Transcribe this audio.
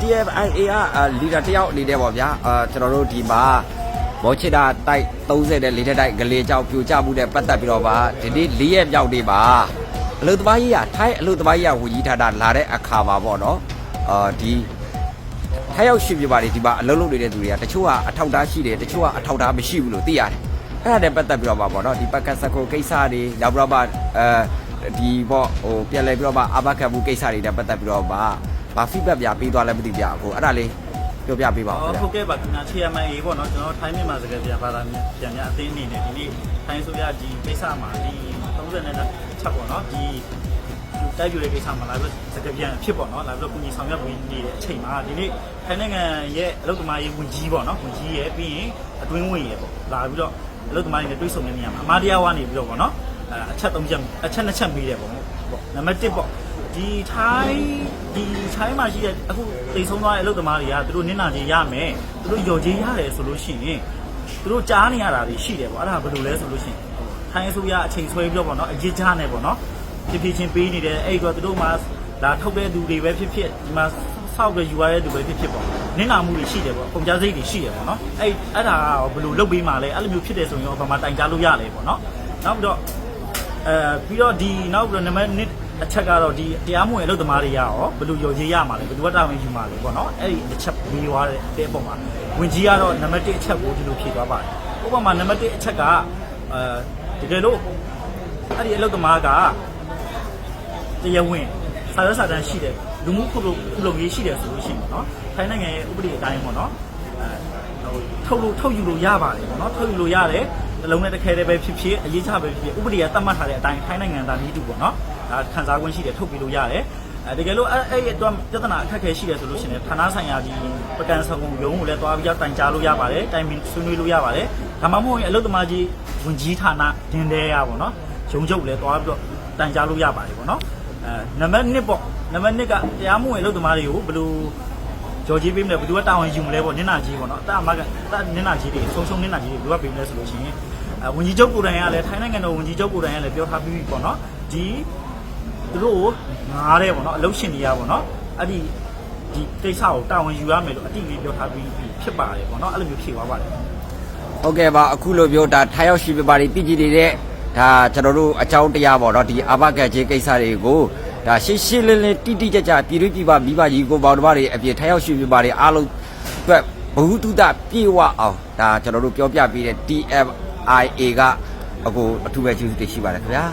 TFIA ကအာလီဒါတယောက်အနေနဲ့ပေါ့ဗျာအာကျွန်တော်တို့ဒီမှာမောချစ်တာတိုက်30တဲ့လေးထက်တိုက်ကလေးကြောက်ပြူကြမှုတဲ့ပတ်သက်ပြီးတော့ပါဒီနေ့၄ရက်မြောက်နေ့ပါအလုသမားကြီးကထိုင်းအလုသမားကြီးကဝကြီးထားတာလာတဲ့အခါမှာပေါ့နော်အာဒီထိုင်းရောက်ရှိပြပါလေဒီမှာအလုံးလုံးနေတဲ့သူတွေကတချို့ကအထောက်ထားရှိတယ်တချို့ကအထောက်ထားမရှိဘူးလို့သိရတယ်အဲ့ဒါနဲ့ပတ်သက်ပြီးတော့ပါပေါ့နော်ဒီပက်ကတ်စကိုကိစ္စတွေနောက်ပြီးတော့ပါအဲဒီပေါ့ဟိုပြန်လဲပြီးတော့ပါအဘခတ်မှုကိစ္စတွေနဲ့ပတ်သက်ပြီးတော့ပါ ဘာ feedback ပြပေးသွားလဲမသိပြအခုအဲ့ဒါလေးပြောပြပေးပါဦးခင်ဗျာဟုတ်ကဲ့ပါခင်ဗျာ TMA ပေါ့နော်ကျွန်တော်ထိုင်းမြန်မာစကားပြန်ဘာသာပြန်ပြန်အသိအနေနဲ့ဒီနေ့ထိုင်းဆိုရဒီကိစ္စမှာဒီ30နဲ့ချက်ပေါ့နော်ဒီတိုက်ပြတဲ့ကိစ္စမှာလာပြီးစကားပြန်ဖြစ်ပေါ့နော်လာပြီးကုညီဆောင်ရွက်ပြီးနေတဲ့အချိန်မှာဒီနေ့ထိုင်းနိုင်ငံရဲ့အလုပ်သမားရေးဝန်ကြီးပေါ့နော်ဝန်ကြီးရဲ့ပြီးရင်အတွင်းဝင်ရဲ့ပေါ့လာပြီးတော့အလုပ်သမားတွေနဲ့တွေ့ဆုံနေနေရမှာအမားတရားဝနေပြီးတော့ပေါ့နော် အချက်၃ချက်အချက်၂ချက်မေးတယ်ပေါ့ပေါ့နံပါတ်1ပေါ့ဒီထိုင်းဒီထိုင်းမှာရှိတဲ့အခုတိတ်ဆုံးသွားတဲ့အလုပ်သမားတွေကသူတို့နင့်နာကြီးရမယ်သူတို့ယော်ကြီးရတယ်ဆိုလို့ရှိရင်သူတို့ကြားနေရတာတွေရှိတယ်ပေါ့အဲ့ဒါဘယ်လိုလဲဆိုလို့ရှိရင်ထိုင်းအစိုးရအချိန်ဆွဲပြီးတော့ပေါ့နော်အရေးကြားနေပေါ့နော်ဖြစ်ဖြစ်ချင်းပေးနေတယ်အဲ့တော့သူတို့မှလာထုတ်တဲ့သူတွေပဲဖြစ်ဖြစ်ဒီမှာဆောက်ပြီးယူရတဲ့သူပဲဖြစ်ဖြစ်ပေါ့နင့်နာမှုတွေရှိတယ်ပေါ့ကုန်ကြစိတ်တွေရှိတယ်ပေါ့နော်အဲ့အဲ့ဒါကဘယ်လိုလုပ်ပေးမှလဲအဲ့လိုမျိုးဖြစ်တယ်ဆိုရင်တော့ဘာမှတိုင်ကြားလို့ရလဲပေါ့နော်နောက်ပြီးတော့ အဲပြီးတော့ဒီနောက်ပြီးတော့နံပါတ်1အချက်ကတော့ဒီတရားမဝင်အလုပ်သမားတွေရရောဘယ်လိုရော်ရေးရမှာလဲဘယ်သူကတာဝန်ယူမှာလဲပေါ့နော်အဲ့ဒီအချက်ပြီးသွားတဲ့အပေါ်မှာဝင်ကြီးကတော့နံပါတ်1အချက်ကိုဒီလိုဖြေသွားပါတယ်ဥပမာနံပါတ်1အချက်ကအဲတကယ်လို့အဲ့ဒီအလုပ်သမားကတရားဝင်စာရွက်စာတမ်းရှိတယ်လူမှုခုလုပ်ခုလုပ်ရေးရှိတယ်ဆိုလို့ရှိရင်ပေါ့နော်ထိုင်းနိုင်ငံရဲ့ဥပဒေအတိုင်းပေါ့နော်အဲဟိုထုတ်လို့ထုတ်ယူလို့ရပါတယ်ပေါ့နော်ထုတ်ယူလို့ရတယ် တစ်လုံးနဲ့တစ်ခဲတည်းပဲဖြစ်ဖြစ်အရေးချပဲဖြစ်ဖြစ်ဥပဒေကသတ်မှတ်ထားတဲ့အတိုင်းထိုင်းနိုင်ငံသားနည်းတူပေါ့နော်ဒါခံစား권ရှိတယ်ထုတ်ပြီးလို့ရတယ်အဲတကယ်လို့အဲ့အဲ့ဒီအတွက်ပြဿနာအခက်အခဲရှိတယ်ဆိုလို့ရှိရင်ဌာနဆိုင်ရာဒီပကံဆောင်ရုံးကိုလည်းတွားပြီးတော့တိုင်ကြားလို့ရပါတယ်တိုင်ပင်ဆွေးနွေးလို့ရပါတယ်ဒါမှမဟုတ်ရင်အလုပ်သမားကြီးဝင်ကြီးဌာနဒင်းတဲရပေါ့နော်ရုံးချုပ်လည်းတွားပြီးတော့တိုင်ကြားလို့ရပါတယ်ပေါ့နော်အဲနံပါတ်1ပေါ့နံပါတ်1ကတရားမဝင်အလုပ်သမားတွေကိုဘယ်လို ကြော်ကြီးပေးမလဲဘယ်သူကတာဝန်ယူမလဲပေါ့နင်းနာကြီးပေါ့နော်အတအမကအတနင်းနာကြီးတွေဆုံးဆုံးနင်းနာကြီးတွေဘယ်သူကပေးမလဲဆိုလို့ရှိရင်အဲဝင်ကြီးချုပ်ကိုယ်တိုင်ကလည်းထိုင်းနိုင်ငံတော်ဝင်ကြီးချုပ်ကိုယ်တိုင်ကလည်းပြောထားပြီးပြီပေါ့နော်ဒီသူတို့ကိုငားတယ်ပေါ့နော်အလုပ်ရှင်တွေကပေါ့နော်အဲ့ဒီဒီကိစ္စကိုတာဝန်ယူရမယ်လို့အတိအကျပြောထားပြီးဖြစ်ပါတယ်ပေါ့နော်အဲ့လိုမျိုးဖြေသွားပါတယ်ဟုတ်ကဲ့ပါအခုလိုမျိုးဒါထိုင်းရောက်ရှိပြပါလိပြည်ကြည်နေတဲ့ဒါကျွန်တော်တို့အကြောင်းတရားပေါ့နော်ဒီအဘကတ်ချင်းကိစ္စတွေကို ဒါရှင်းရှင်းလင်းလင်းတိတိကျကျပြည်သူပြည်ပမိဘကြီးကိုပေါတော်တွေအပြည့်ထိုင်းရောက်ရှိပြပါလိအားလုံးအတွက်ဘ ഹു တုတပြေဝအောင်ဒါကျွန်တော်တို့ပြောပြပေးတဲ့ TFIA ကအခုအထူးပဲကျေးဇူးတင်ရှိပါတယ်ခင်ဗျာ